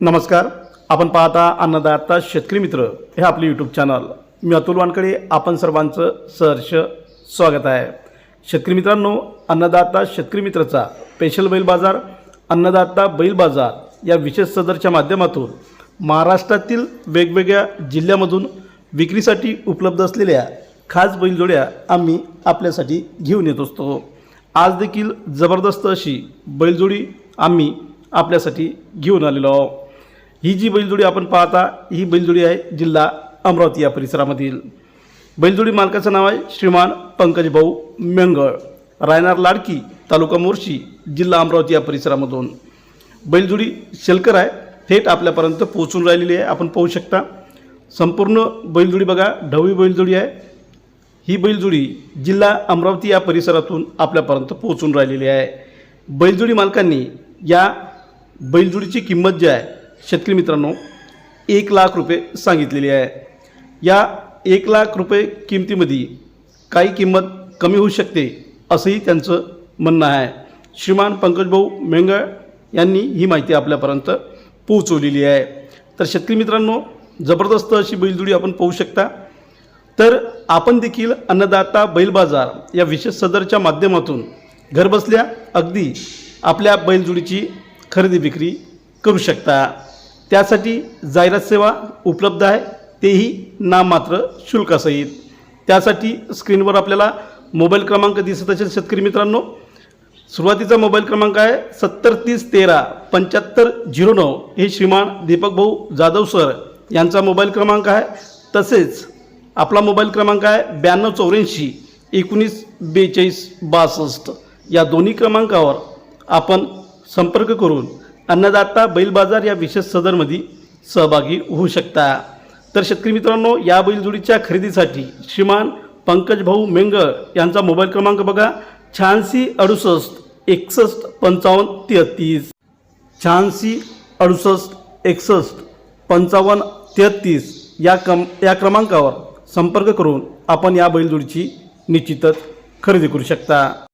नमस्कार. आपण पाहता अन्नदाता शेतकरी मित्र हे आपले यूट्यूब चॅनल मी अतुल वानकडे आपण सर्वांचं सहर्ष स्वागत आहे. शेतकरी मित्रांनो अन्नदाता शेतकरी मित्रचा स्पेशल बैल बाजार अन्नदाता बैल बाजार या विशेष सदरच्या माध्यमातून महाराष्ट्रातील वेगवेगळ्या जिल्ह्यामधून विक्रीसाठी उपलब्ध असलेल्या खास बैलजोड्या आम्ही आपल्यासाठी घेऊन येत असतो. आज देखील जबरदस्त अशी बैलजोडी आम्ही आपल्यासाठी घेऊन आलेलो आहोत. ही जी बैलजोडी आपण पाहता ही बैलजोडी आहे जिल्हा अमरावती या परिसरामधील. बैलजोडी मालकाचं नाव आहे श्रीमान पंकज भाऊ मेंगळ. रायनार लाडकी तालुका मोर्शी जिल्हा अमरावती या परिसरामधून. बैलजोडी शेलकर आहे थेट आपल्यापर्यंत पोहोचून राहिलेली आहे आपण पाहू शकता. संपूर्ण बैलजोडी बघा ढवळी बैलजोडी आहे. ही बैलजोडी जिल्हा अमरावती या परिसरातून आपल्यापर्यंत पोहोचून राहिलेली आहे. बैलजोडी मालकांनी या बैलजोडीची किंमत जी आहे शेतकरी मित्रांनो एक लाख रुपये सांगितलेली आहे. या एक लाख रुपये किमतीमध्ये काही किंमत कमी होऊ शकते असंही त्यांचं म्हणणं आहे. श्रीमान पंकजभाऊ मेंगळ यांनी ही माहिती आपल्यापर्यंत पोहोचवलेली आहे. तर शेतकरी मित्रांनो जबरदस्त अशी बैलजोडी आपण पाहू शकता. तर आपण देखील अन्नदाता बैल बाजार या विशेष सदरच्या माध्यमातून घरबसल्या अगदी आपल्या बैलजोडीची खरेदी विक्री करू शकता. त्यासाठी जाहिरात सेवा उपलब्ध आहे. तेही नाममात्र शुल्कासहित. त्यासाठी स्क्रीनवर आपल्याला मोबाईल क्रमांक दिसत असेल शेतकरी मित्रांनो. सुरुवातीचा मोबाईल क्रमांक आहे सत्तर तीस तेरा पंच्याहत्तर झिरो नऊ. हे श्रीमान दीपक भाऊ जाधव सर यांचा मोबाईल क्रमांक आहे. तसेच आपला मोबाईल क्रमांक आहे ब्याण्णव चौऱ्याऐंशी एकोणीस बेचाळीस बासष्ट. या दोन्ही क्रमांकावर आपण संपर्क करून अन्नदाता बैल बाजार या विशेष सदरमध्ये सहभागी होऊ शकता. तर शेतकरी मित्रांनो या बैलजोडीच्या खरेदीसाठी श्रीमान पंकज भाऊ मेंगळ यांचा मोबाईल क्रमांक बघा. शहाऐंशी अडुसष्ट एकसष्ट पंचावन्न तेहतीस. शहाऐंशी अडुसष्ट एकसष्ट पंचावन्न तेहतीस या क्रम या क्रमांकावर संपर्क करून आपण या बैलजोडीची निश्चितच खरेदी करू शकता.